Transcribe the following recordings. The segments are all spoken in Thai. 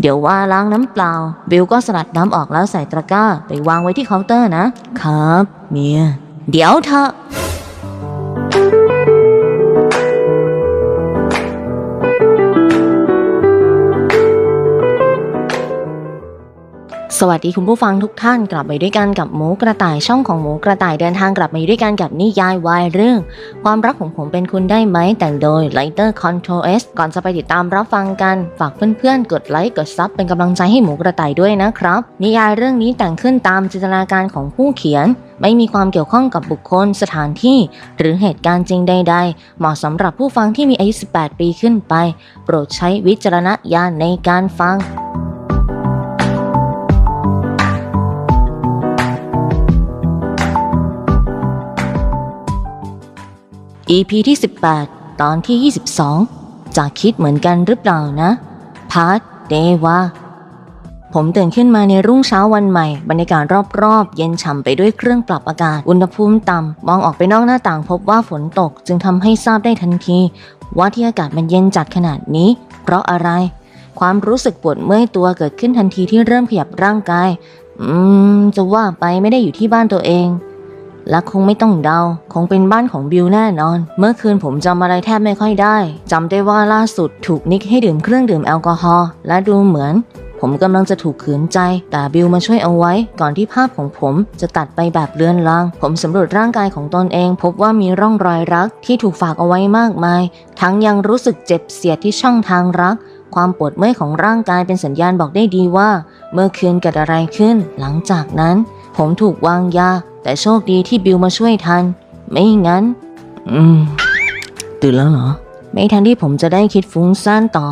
เดี๋ยวว่าล้างน้ำเปล่า บิลก็สลัดน้ำออกแล้วใส่ตะกร้า ไปวางไว้ที่เคาน์เตอร์นะ ครับ เมีย เดี๋ยวเธอะ สวัสดีคุณผู้ฟังทุกท่านกลับไปด้วยกันกับหมูกระต่ายช่องของหมูกระต่ายเดินทางกลับมาอยู่ด้วยกันกับนิยายวายเรื่อง ความรักของผมเป็นคุณได้ไหมแต่งโดย Lighter Control S ก่อนจะไปติดตามรับฟังกัน ฝากเพื่อนๆ กดไลค์กดซับเป็นกำลังใจให้หมูกระต่ายด้วยนะครับ นิยายเรื่องนี้แต่งขึ้นตามจินตนาการของผู้เขียน ไม่มีความเกี่ยวข้องกับบุคคลสถานที่ หรือเหตุการณ์จริงใด ๆ เหมาะสำหรับผู้ฟังที่มีอายุ 18 ปีขึ้นไป โปรดใช้วิจารณญาณในการฟัง EP ที่ 18 ตอนที่ 22 จะคิดเหมือนกันหรือเปล่านะ พาร์ทเดวาผมตื่นขึ้นมาในรุ่งเช้าวันใหม่ บรรยากาศรอบๆ เย็นฉ่ำไปด้วยเครื่องปรับอากาศ อุณหภูมิต่ำ มองออกไปนอกหน้าต่างพบว่าฝนตก จึงทำให้ทราบได้ทันที ว่าที่อากาศมันเย็นจัดขนาดนี้ เพราะอะไร ความรู้สึกปวดเมื่อยตัวเกิดขึ้นทันทีที่เริ่มขยับร่างกาย อืม จะว่าไปไม่ได้อยู่ที่บ้านตัวเอง และคงไม่ต้องเดา คงเป็นบ้านของบิวแน่นอน เมื่อคืนผมจำอะไรแทบไม่ค่อยได้จำได้ว่าล่าสุดถูกนิกให้ดื่มเครื่องดื่มแอลกอฮอล์และดูเหมือนผมกำลังจะถูกขืนใจ แต่บิวมาช่วยเอาไว้ ก่อนที่ภาพของผมจะตัดไปแบบเลือนลาง ผมสำรวจร่างกายของตนเอง พบว่ามีร่องรอยรักที่ถูกฝากเอาไว้มากมาย ทั้งยังรู้สึกเจ็บเสียดที่ช่องทางรัก ความปวดเมื่อยของร่างกายเป็นสัญญาณบอกได้ดีว่า เมื่อคืนเกิดอะไรขึ้น หลังจากนั้น ผมถูกวางยา แต่โชคดีที่บิวมาช่วยทัน ไม่งั้น อืม ตื่นแล้วเหรอ ไม่ทันที่ผมจะได้คิดฟุ้งซ่านต่อ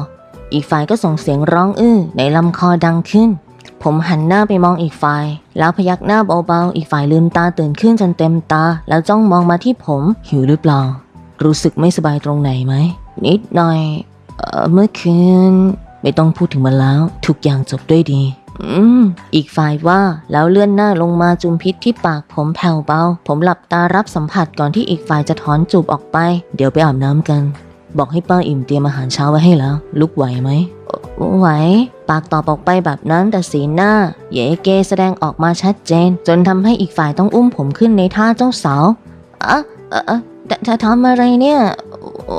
อีกฝ่ายก็ส่งเสียงร้องอื้อในลำคอดังขึ้น ผมหันหน้าไปมองอีกฝ่าย แล้วพยักหน้าเบาๆ อีกฝ่ายลืมตาตื่นขึ้นจนเต็มตา แล้วจ้องมองมาที่ผม หิวหรือเปล่า รู้สึกไม่สบายตรงไหนไหม นิดหน่อย เอ่อเมื่อคืน ไม่ต้องพูดถึงมันแล้ว ทุกอย่างจบด้วยดี อืม อีกฝ่ายว่าแล้วเลื่อนหน้าลงมาจุมพิษที่ปากผมแผ่วเบา ผมหลับตารับสัมผัสก่อนที่อีกฝ่ายจะถอนจูบออกไป เดี๋ยวไปอาบน้ำกัน บอกให้ป้าอิ่มเตรียมอาหารเช้าไว้ให้แล้ว ลุกไหวไหมไหว ปากตอบออกไปแบบนั้นแต่สีหน้า เยเกแสดงออกมาชัดเจน จนทำให้อีกฝ่ายต้องอุ้มผมขึ้นในท่าเจ้าสาวอะเอะเอะแต่จะทำอะไรเนี่ย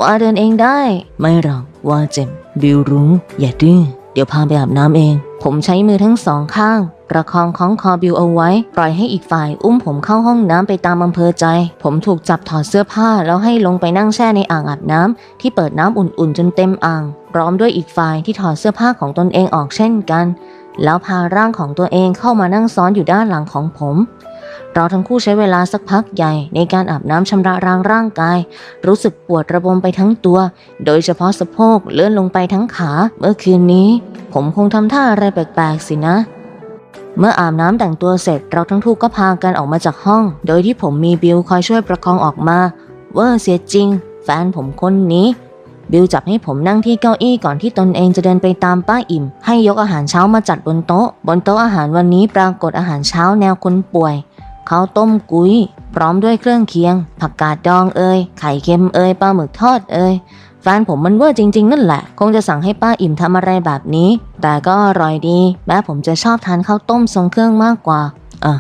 ว่าเดินเองได้ ไม่หรอกว่าเจ็บบิวรู้อย่าดื้อ ดี๋ยวพาไปอาบน้ำเอง ผมใช้มือทั้งสองข้าง ประคองคล้องคอบิวเอาไว้ ปล่อยให้อีกฝ่ายอุ้มผมเข้าห้องน้ำไปตามอำเภอใจ ผมถูกจับถอดเสื้อผ้า แล้วให้ลงไปนั่งแช่ในอ่างอาบน้ำที่เปิดน้ำอุ่นๆ จนเต็มอ่าง พร้อมด้วยอีกฝ่ายที่ถอดเสื้อผ้าของตนเองออกเช่นกัน แล้วพาร่างของตัวเองเข้ามานั่งซ้อนอยู่ด้านหลังของผม เราทั้งคู่ใช้เวลาสักพักใหญ่ในการอาบน้ำชำระล้างร่างกาย รู้สึกปวดระบมไปทั้งตัว โดยเฉพาะสะโพกเลื่อนลงไปทั้งขา เมื่อคืนนี้ ผมคงทำท่าอะไรแปลกๆสินะ เมื่ออาบน้ำแต่งตัวเสร็จเราทั้งคู่ก็พากันออกมาจากห้อง โดยที่ผมมีบิลคอยช่วยประคองออกมาเวอร์เสียจริง แฟนผมคนนี้บิลจับให้ผมนั่งที่เก้าอี้ก่อนที่ตนเองจะเดินไปตามป้าอิ่ม ให้ยกอาหารเช้ามาจัดบนโต๊ะ บนโต๊ะอาหารวันนี้ปรากฏอาหารเช้าแนวคนป่วย ข้าวต้มกุ้ย พร้อมด้วยเครื่องเคียง ผักกาดดองเอ่ยไข่เค็มเอ่ยปลาหมึกทอดเอ่ยแฟนผมมันเวอร์จริง ๆ นั่นแหละ คงจะสั่งให้ป้าอิ่มทำอะไรแบบนี้ แต่ก็อร่อยดีแม้ผมจะชอบทานข้าวต้มทรงเครื่องมากกว่าอะ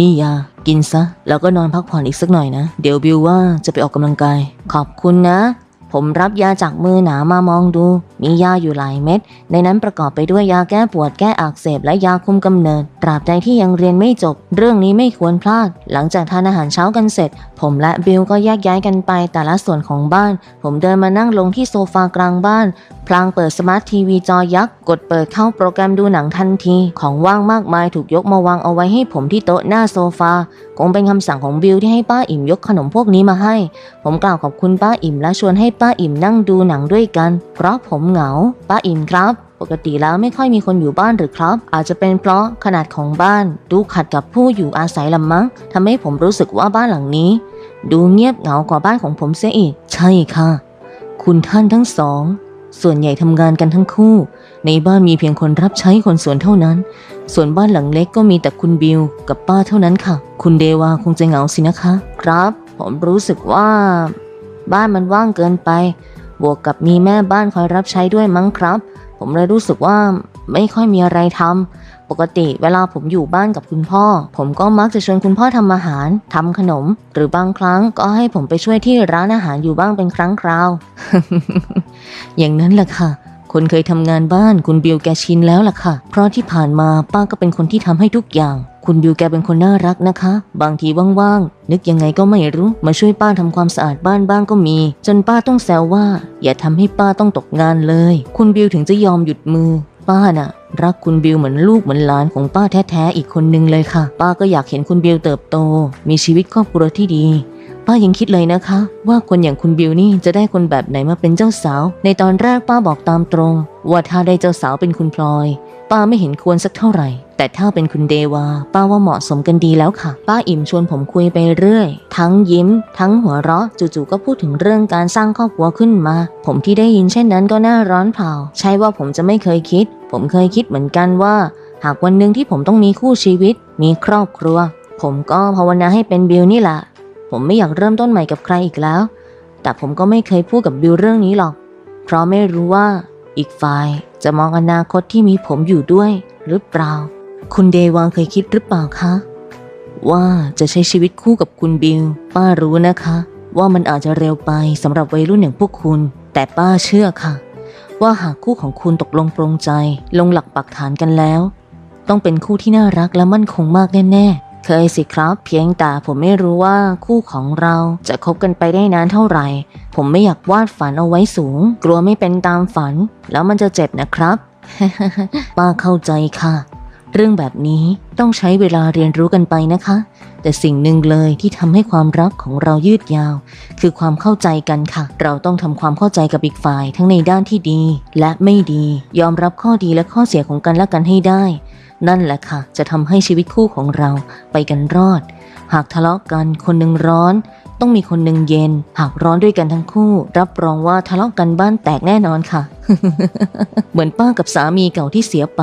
นี่ยากินซะ แล้วก็นอนพักผ่อนอีกสักหน่อยนะ เดี๋ยวบิวว่าจะไปออกกำลังกาย ขอบคุณนะ ผมรับยาจากมือหนามามองดู มียาอยู่หลายเม็ด ในนั้นประกอบไปด้วยยาแก้ปวดแก้อักเสบและยาคุมกำเนิด ตราบใดที่ยังเรียนไม่จบ เรื่องนี้ไม่ควรพลาด หลังจากทานอาหารเช้ากันเสร็จ ผมและบิลก็แยกย้ายกันไปแต่ละส่วนของบ้าน ผมเดินมานั่งลงที่โซฟากลางบ้าน พลางเปิดสมาร์ททีวีจอยักษ์กดเปิดเข้าโปรแกรมดูหนังทันที ของว่างมากมายถูกยกมาวางเอาไว้ให้ผมที่โต๊ะหน้าโซฟาคงเป็นคำสั่งของบิลที่ให้ป้าอิ่มยกขนมพวกนี้มาให้ ผมกล่าวขอบคุณป้าอิ่มและชวนให้ป้าอิ่มนั่งดูหนังด้วยกัน เพราะผมเหงา ป้าอิ่มครับ ปกติแล้วไม่ค่อยมีคนอยู่บ้านหรือครับ อาจจะเป็นเพราะขนาดของบ้านดูขัดกับผู้อยู่อาศัยลำมั้งทำให้ผมรู้สึกว่าบ้านหลังนี้ ดูเงียบเหงากว่าบ้านของผมเสียอีก ใช่ค่ะ คุณท่านทั้งสอง ส่วนใหญ่ทำงานกันทั้งคู่ ในบ้านมีเพียงคนรับใช้คนส่วนเท่านั้น ส่วนบ้านหลังเล็กก็มีแต่คุณบิวกับป้าเท่านั้นค่ะ คุณเดวาคงจะเหงาสินะคะ ครับ ผมรู้สึกว่า บ้านมันว่างเกินไป บวกกับมีแม่บ้านคอยรับใช้ด้วยมั้งครับ ผมเลยรู้สึกว่าไม่ค่อยมีอะไรทำปกติเวลาผมอยู่บ้านกับคุณพ่อ ผมก็มักจะชวนคุณพ่อทำอาหารทำขนม หรือบางครั้งก็ให้ผมไปช่วยที่ร้านอาหารอยู่บ้างเป็นครั้งคราว อย่างนั้นแหละค่ะ คนเคยทำงานบ้านคุณบิวแกชินแล้วล่ะค่ะ เพราะที่ผ่านมาป้าก็เป็นคนที่ทำให้ทุกอย่าง คุณบิวแกเป็นคนน่ารักนะคะ บางทีว่างๆ นึกยังไงก็ไม่รู้ มาช่วยป้าทำความสะอาดบ้านบ้างก็มี จนป้าต้องแซวว่า อย่าทำให้ป้าต้องตกงานเลย คุณบิวถึงจะยอมหยุดมือ ป้าน่ะ รักคุณบิวเหมือนลูกเหมือนหลานของป้าแท้ๆอีกคนนึงเลยค่ะ ป้าก็อยากเห็นคุณบิวเติบโต มีชีวิตครอบครัวที่ดี ป้ายังคิดเลยนะคะ ว่าคนอย่างคุณบิวนี่จะได้คนแบบไหนมาเป็นเจ้าสาว ในตอนแรกป้าบอกตามตรง ว่าถ้าได้เจ้าสาวเป็นคุณพลอย ป้าไม่เห็นควรสักเท่าไหร่ แต่ถ้าเป็นคุณเดวา ป้าว่าเหมาะสมกันดีแล้วค่ะ ป้าอิ่มชวนผมคุยไปเรื่อย ทั้งยิ้ม ทั้งหัวเราะจู่ๆก็พูดถึงเรื่องการสร้างครอบครัวขึ้นมา ผมที่ได้ยินเช่นนั้นก็น่าร้อนเผาใช่ว่าผมจะไม่เคยคิด ผมเคยคิดเหมือนกันว่า หากวันหนึ่งที่ผมต้องมีคู่ชีวิต มีครอบครัว ผมก็ภาวนาให้เป็นบิวนี่แหละ ผมไม่อยากเริ่มต้นใหม่กับใครอีกแล้ว แต่ผมก็ไม่เคยพูดกับบิวเรื่องนี้หรอก เพราะไม่รู้ว่าอีกฝ่ายจะมองอนาคตที่มีผมอยู่ด้วยหรือเปล่า คุณเดวางเคยคิดหรือเปล่าคะ ว่าจะใช้ชีวิตคู่กับคุณบิว ป้ารู้นะคะ ว่ามันอาจจะเร็วไปสำหรับวัยรุ่นอย่างพวกคุณ แต่ป้าเชื่อค่ะ ว่าหากคู่ของคุณตกลงปรงใจ ลงหลักปักฐานกันแล้ว ต้องเป็นคู่ที่น่ารักและมั่นคงมากแน่ๆ เคยสิครับเพียงแต่ผมไม่รู้ว่าคู่ของเราจะคบกันไปได้นานเท่าไหร่ ผมไม่อยากวาดฝันเอาไว้สูง กลัวไม่เป็นตามฝัน แล้วมันจะเจ็บนะครับ ป้าเข้าใจค่ะ เรื่องแบบนี้ต้องใช้เวลาเรียนรู้กันไปนะคะ แต่สิ่งหนึ่งเลยที่ทำให้ความรักของเรายืดยาว คือความเข้าใจกันค่ะ เราต้องทำความเข้าใจกับอีกฝ่ายทั้งในด้านที่ดี และไม่ดี ยอมรับข้อดีและข้อเสียของกันและกันให้ได้ นั่นแหละค่ะ จะทำให้ชีวิตคู่ของเราไปกันรอด หากทะเลาะกันคนหนึ่งร้อน ต้องมีคนหนึ่งเย็น หากร้อนด้วยกันทั้งคู่ รับรองว่าทะเลาะกันบ้านแตกแน่นอนค่ะ เหมือนป้ากับสามีเก่าที่เสียไป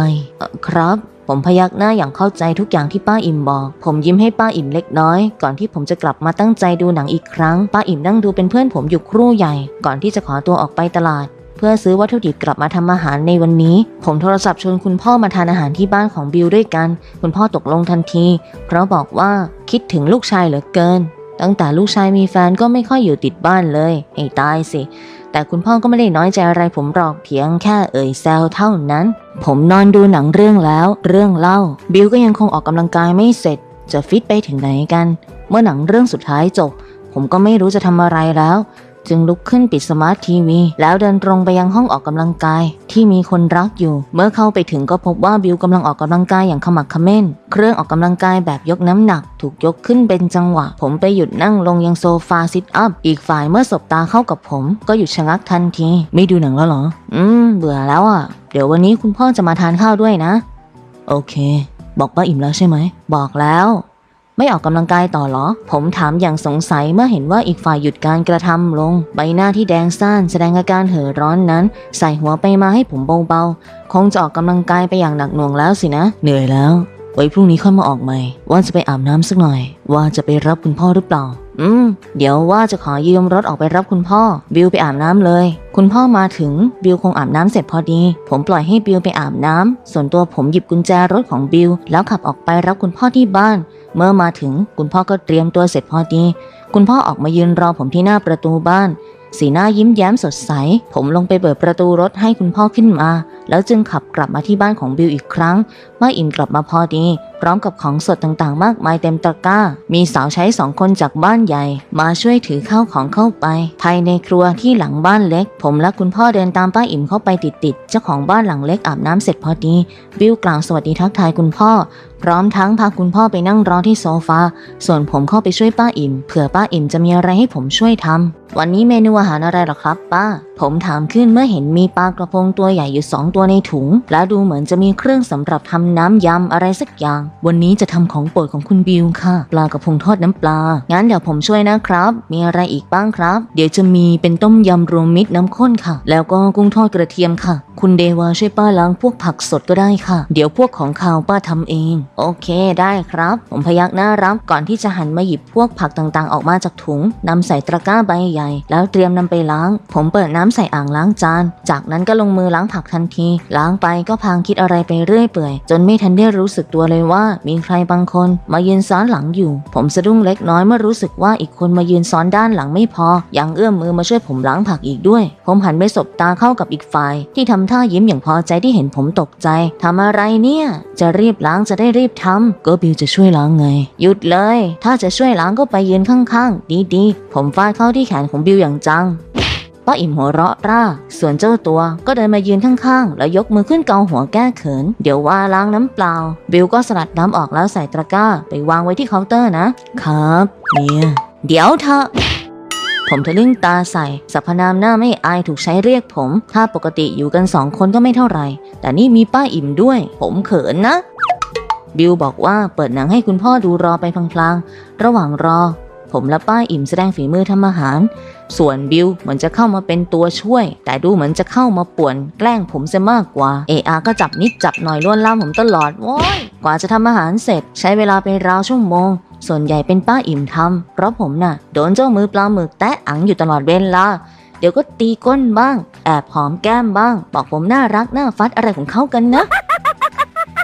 ครับผมพยักหน้าอย่างเข้าใจทุกอย่างที่ป้าอิ่มบอก ผมยิ้มให้ป้าอิ่มเล็กน้อย ก่อนที่ผมจะกลับมาตั้งใจดูหนังอีกครั้ง ป้าอิ่มนั่งดูเป็นเพื่อนผมอยู่ครู่ใหญ่ ก่อนที่จะขอตัวออกไปตลาด เพื่อซื้อวัตถุดิบกลับมาทำอาหารในวันนี้ ผมโทรศัพท์ชวนคุณพ่อมาทานอาหารที่บ้านของบิวด้วยกัน คุณพ่อตกลงทันที เพราะบอกว่าคิดถึงลูกชายเหลือเกิน ตั้งแต่ลูกชายมีแฟนก็ไม่ค่อยอยู่ติดบ้านเลยไอ้ตายสิ แต่คุณพ่อก็ไม่ได้น้อยใจอะไรผมหรอกเพียงแค่เอ่ยแซวเท่านั้น ผมนอนดูหนังเรื่องแล้ว เรื่องเล่า บิวก็ยังคงออกกำลังกายไม่เสร็จ จะฟิตไปถึงไหนกัน เมื่อหนังเรื่องสุดท้ายจบ ผมก็ไม่รู้จะทำอะไรแล้ว จึงลุกขึ้นปิดสมาร์ททีวี แล้วเดินตรงไปยังห้องออกกำลังกาย ที่มีคนรักอยู่ เมื่อเข้าไปถึงก็พบว่าบิวกำลังออกกำลังกายอย่างขมักขม้น เครื่องออกกำลังกายแบบยกน้ำหนัก ถูกยกขึ้นเป็นจังหวะ ผมไปหยุดนั่งลงยังโซฟาซิทอัพอีกฝ่ายเมื่อสบตาเข้ากับผม ก็หยุดชะงักทันที ไม่ดูหนังแล้วเหรอ อืม เบื่อแล้วอะ เดี๋ยววันนี้คุณพ่อจะมาทานข้าวด้วยนะ โอเค บอกป้าอิ่มแล้วใช่ไหม บอกแล้ว ไม่ออกกำลังกายต่อเหรอ ผมถามอย่างสงสัยเมื่อเห็นว่าอีกฝ่ายหยุดการกระทำลง ใบหน้าที่แดงซ่านแสดงอาการเห่อร้อนนั้น ใส่หัวไปมาให้ผมเบาๆ คงจะออกกำลังกายไปอย่างหนักหน่วงแล้วสินะ เหนื่อยแล้ว ไว้พรุ่งนี้ค่อยมาออกใหม่ ว่าจะไปอาบน้ำสักหน่อย ว่าจะไปรับคุณพ่อหรือเปล่า อืม เดี๋ยวว่าจะขอยืมรถออกไปรับคุณพ่อ บิวไปอาบน้ำเลย คุณพ่อมาถึงบิวคงอาบน้ำเสร็จพอดี ผมปล่อยให้บิวไปอาบน้ำส่วนตัวผมหยิบกุญแจรถของบิว แล้วขับออกไปรับคุณพ่อที่บ้าน เมื่อมาถึงคุณพ่อก็เตรียมตัวเสร็จพอดี คุณพ่อออกมายืนรอผมที่หน้าประตูบ้าน สีหน้ายิ้มแย้มสดใส ผมลงไปเปิดประตูรถให้คุณพ่อขึ้นมา แล้วจึงขับกลับมาที่บ้านของบิวอีกครั้ง เมื่ออิ่มกลับมาพอดี พร้อมกับของสดต่างๆ มากมายเต็มตะกร้า มีสาวใช้สองคนจากบ้านใหญ่ มาช่วยถือข้าวของเข้าไป ภายในครัวที่หลังบ้านเล็ก ผมและคุณพ่อเดินตามป้าอิ่มเข้าไปติดๆ เจ้าของบ้านหลังเล็กอาบน้ำเสร็จพอดี บิวกล่าวสวัสดีทักทายคุณพ่อ พร้อมทั้งพาคุณพ่อไปนั่งรอที่โซฟา ส่วนผมเข้าไปช่วยป้าอิ่ม เผื่อป้าอิ่มจะมีอะไรให้ผมช่วยทำวันนี้เมนูอาหารอะไรหรอครับ ป้า ผมถามขึ้นเมื่อเห็นมีปลากระพงตัวใหญ่อยู่สองตัวในถุง และดูเหมือนจะมีเครื่องสำหรับทำน้ำยำอะไรสักอย่าง วันนี้จะทำของโปรดของคุณบิวค่ะ ปลากระพงทอดน้ำปลา งั้นเดี๋ยวผมช่วยนะครับ มีอะไรอีกบ้างครับ เดี๋ยวจะมีเป็นต้มยำรวมมิตรน้ำข้นค่ะ แล้วก็กุ้งทอดกระเทียมค่ะ คุณเดวาช่วยป้าล้างพวกผักสดก็ได้ค่ะ เดี๋ยวพวกของคาวป้าทำเอง โอเคได้ครับ ผมพยักหน้ารับก่อนที่จะหันมาหยิบพวกผักต่างๆ ออกมาจากถุงนำใส่ตะกร้าใบใหญ่หญ่ แล้วเตรียมนำไปล้าง ผมเปิดน้ำใส่อ่างล้างจาน จากนั้นก็ลงมือล้างผักทันที ล้างไปก็พางคิดอะไรไปเรื่อยเปื่อยจนไม่ทันได้รู้สึกตัวเลยว่า มีใครบางคนมายืนซ้อนหลังอยู่ ผมสะดุ้งเล็กน้อยเมื่อรู้สึกว่าอีกคนมายืนซ้อนด้านหลังไม่พอ ยังเอื้อมมือมาช่วยผมล้างผักอีกด้วย ผมหันไปสบตาเข้ากับอีกฝ่าย ที่ทำท่ายิ้มอย่างพอใจที่เห็นผมตกใจทำอะไรเนี่ย จะรีบล้างจะได้รีบทำก็บิวจะช่วยล้างไง หยุดเลย ถ้าจะช่วยล้างก็ไปยืนข้างๆ ดีๆ ผมฟาดเข้าที่แขนของบิวอย่างจัง ป้าอิ่มหัวเราะร่า ส่วนเจ้าตัวก็เดินมายืนข้างๆ แล้วยกมือขึ้นเกาหัวแก้เขิน เดี๋ยวว่าล้างน้ำเปล่า บิวก็สลัดน้ำออกแล้วใส่ตะกร้า ไปวางไว้ที่เคาน์เตอร์นะ ครับเนี่ยเดี๋ยวเถอะผมทะลึ่งตาใส่สรรพนามหน้าไม่อายถูกใช้เรียกผม ถ้าปกติอยู่กันสองคนก็ไม่เท่าไหร่ แต่นี่มีป้าอิ่มด้วย ผมเขินนะ บิวบอกว่าเปิดหนังให้คุณพ่อดูรอไปพลางๆ ระหว่างรอ ผมและป้าอิ่มแสดงฝีมือทำอาหาร ส่วนบิวเหมือนจะเข้ามาเป็นตัวช่วย แต่ดูเหมือนจะเข้ามาป่วนแกล้งผมซะมากกว่า เออาก็จับนิดจับหน่อยล้วนล่ามผมตลอดโว้ยกว่าจะทำอาหารเสร็จ ใช้เวลาไปราวชั่วโมง ส่วนใหญ่เป็นป้าอิ่มทำเพราะผมน่ะโดนเจ้ามือปลาหมึกแตะอังอยู่ตลอดเวลาเดี๋ยวก็ตีก้นบ้าง แอบหอมแก้มบ้าง บอกผมน่ารักน่าฟัดอะไรของเขากันนะ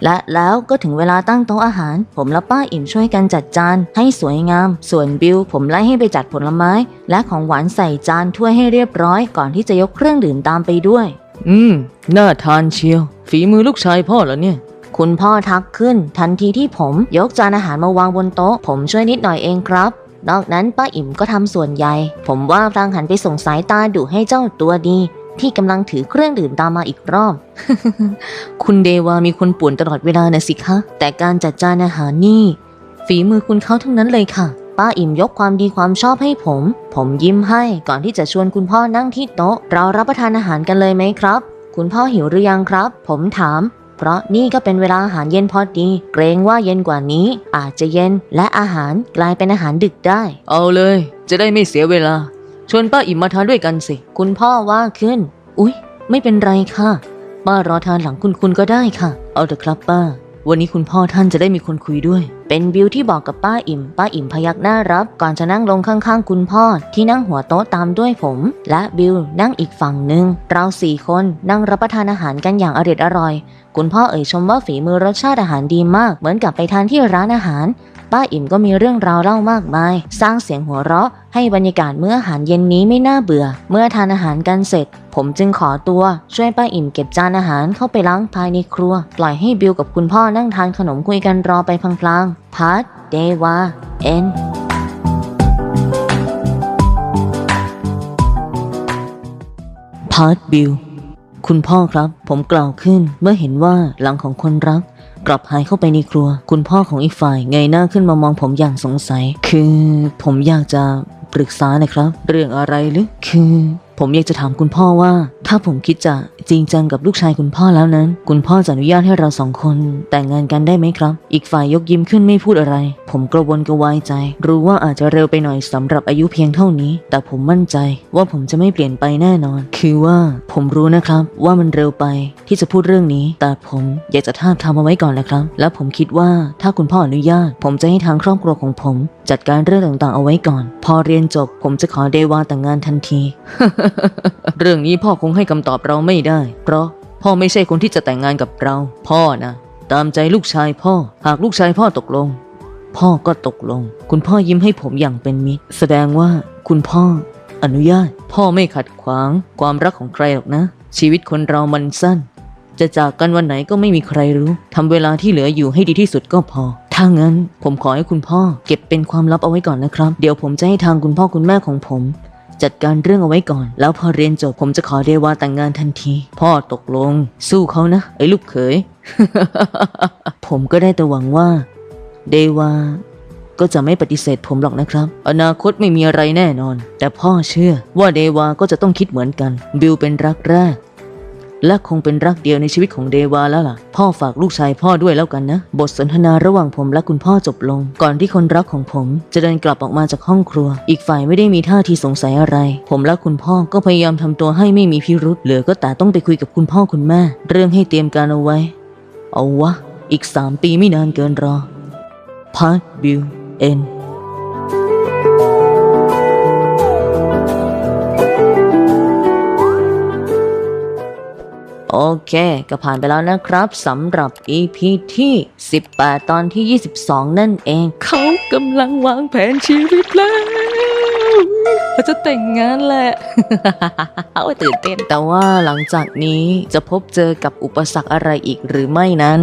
และแล้วก็ถึงเวลาตั้งโต๊ะอาหาร ผมและป้าอิ่มช่วยกันจัดจานให้สวยงาม ส่วนบิวผมไล่ให้ไปจัดผลไม้ และของหวานใส่จานถ้วยให้เรียบร้อย ก่อนที่จะยกเครื่องดื่มตามไปด้วย อืม น่าทานเชียว ฝีมือลูกชายพ่อเหรอเนี่ย คุณพ่อทักขึ้น ทันทีที่ผมยกจานอาหารมาวางบนโต๊ะ ผมช่วยนิดหน่อยเองครับนอกนั้นป้าอิ่มก็ทำส่วนใหญ่ ผมว่าพลางหันไปส่งสายตาดุให้เจ้าตัวดี ที่กำลังถือเครื่องดื่มตามมาอีกรอบ คุณเดวามีคนป่วนตลอดเวลานะสิคะ แต่การจัดจานอาหารนี่ ฝีมือคุณเขาทั้งนั้นเลยค่ะ ป้าอิ่มยกความดีความชอบให้ผม ผมยิ้มให้ก่อนที่จะชวนคุณพ่อนั่งที่โต๊ะ เรารับประทานอาหารกันเลยไหมครับ คุณพ่อหิวหรือยังครับ ผมถามเพราะนี่ก็เป็นเวลาอาหารเย็นพอดี เกรงว่าเย็นกว่านี้ อาจจะเย็นและอาหารกลายเป็นอาหารดึกได้ เอาเลย จะได้ไม่เสียเวลา ชวนป้าอิ่มมาทานด้วยกันสิ คุณพ่อว่าขึ้น อุ๊ย ไม่เป็นไรค่ะ ป้ารอทานหลังคุณคุณก็ได้ค่ะ เอาเถอะครับป้า วันนี้คุณพ่อท่านจะได้มีคนคุยด้วย เป็นบิวที่บอกกับป้าอิ่ม ป้าอิ่มพยักหน้ารับ ก่อนจะนั่งลงข้างๆ คุณพ่อ ที่นั่งหัวโต๊ะตามด้วยผม และบิวนั่งอีกฝั่งหนึ่ง เราสี่คนนั่งรับประทานอาหารกันอย่างอร็ดอร่อย คุณพ่อเอ่ยชมว่าฝีมือรสชาติอาหารดีมาก เหมือนกับไปทานที่ร้านอาหาร ป้าอิ่มก็มีเรื่องราวเล่ามากมาย สร้างเสียงหัวเราะ ให้บรรยากาศเมื้ออาหารเย็นนี้ไม่น่าเบื่อ เมื่อทานอาหารกันเสร็จ ผมจึงขอตัว ช่วยป้าอิ่มเก็บจานอาหารเข้าไปล้างภายในครัว ปล่อยให้บิวกับคุณพ่อนั่งทานขนมคุยกันรอไปพลางๆพาร์ทเดวาเอ็นพาร์ทบิลคุณพ่อครับ ผมกล่าวขึ้นเมื่อเห็นว่าหลังของคนรัก กลับหายเข้าไปในครัว คุณพ่อของอีกฝ่ายเงยหน้าขึ้นมามองผมอย่างสงสัย คือผมอยากจะปรึกษานะครับ เรื่องอะไรหรือ คือ ผมอยากจะถามคุณพ่อว่าถ้าผมคิดจะจริงจังกับลูกชายคุณพ่อแล้วนั้น คุณพ่อจะอนุญาตให้เราสองคน แต่งงานกันได้ไหมครับ อีกฝ่ายยกยิ้มขึ้นไม่พูดอะไร ผมกระวนกระวายใจ รู้ว่าอาจจะเร็วไปหน่อยสำหรับอายุเพียงเท่านี้ แต่ผมมั่นใจว่าผมจะไม่เปลี่ยนไปแน่นอน คือว่าผมรู้นะครับว่ามันเร็วไปที่จะพูดเรื่องนี้ แต่ผมอยากจะท้าทามเอาไว้ก่อนแหละครับ และผมคิดว่าถ้าคุณพ่ออนุญาต ผมจะให้ทางครอบครัวของผม จัดการเรื่องต่างๆ เอาไว้ก่อน พอเรียนจบ ผมจะขอเดวาแต่งงานทันที เรื่องนี้พ่อคงให้คำตอบเราไม่ได้ เพราะพ่อไม่ใช่คนที่จะแต่งงานกับเรา พ่อนะ ตามใจลูกชายพ่อ หากลูกชายพ่อตกลง พ่อก็ตกลง คุณพ่อยิ้มให้ผมอย่างเป็นมิตร แสดงว่าคุณพ่อ อนุญาต พ่อไม่ขัดขวางความรักของใครหรอกนะ ชีวิตคนเรามันสั้น จะจากกันวันไหนก็ไม่มีใครรู้ทำเวลาที่เหลืออยู่ให้ดีที่สุดก็พอถ้างั้นผมขอให้คุณพ่อเก็บเป็นความลับเอาไว้ก่อนนะครับ เดี๋ยวผมจะให้ทางคุณพ่อคุณแม่ของผม จัดการเรื่องเอาไว้ก่อน แล้วพอเรียนจบผมจะขอเดวาแต่งงานทันที พ่อตกลง สู้เขานะ ไอ้ลูกเขย ผมก็ได้แต่หวังว่า เดวาก็จะไม่ปฏิเสธผมหรอกนะครับ อนาคตไม่มีอะไรแน่นอน แต่พ่อเชื่อว่าเดวาก็จะต้องคิดเหมือนกัน บิลเป็นรักแรก และคงเป็นรักเดียวในชีวิตของเดวาแล้วล่ะ พ่อฝากลูกชายพ่อด้วยแล้วกันนะ บทสนทนาระหว่างผมและคุณพ่อจบลง ก่อนที่คนรักของผม จะเดินกลับออกมาจากห้องครัว อีกฝ่ายไม่ได้มีท่าทีสงสัยอะไร ผมและคุณพ่อก็พยายามทำตัวให้ไม่มีพิรุษเหลือก็แต่ต้องไปคุยกับคุณพ่อคุณแม่ เรื่องให้เตรียมการเอาไว้ เอาวะ อีกสามปีไม่นานเกินรอพาร์ โอเค ก็ผ่านไปแล้วนะครับสำหรับ EP ที่ 18 ตอนที่ 22 นั่นเอง เขากำลังวางแผนชีวิตแล้วเขาจะแต่งงานแหละ เอาตื่นเต้น แต่ว่าหลังจากนี้จะพบเจอกับอุปสรรคอะไรอีกหรือไม่นั้น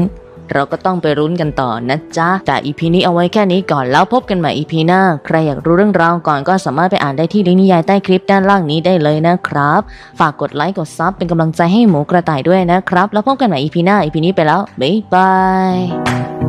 เราก็ต้องไปรุ้นกันต่อนะจ๊ะ แต่อีพีนี้เอาไว้แค่นี้ก่อนแล้วพบกันใหม่อีพีหน้า ใครอยากรู้เรื่องราวก่อนก็สามารถไปอ่านได้ที่ลิงก์นิยายใต้คลิปด้านล่างนี้ได้เลยนะครับ ฝากกดไลค์กดซับเป็นกำลังใจให้หมูกระต่ายด้วยนะครับ แล้วพบกันใหม่อีพีหน้าอีพีนี้ไปแล้วบ๊ายบาย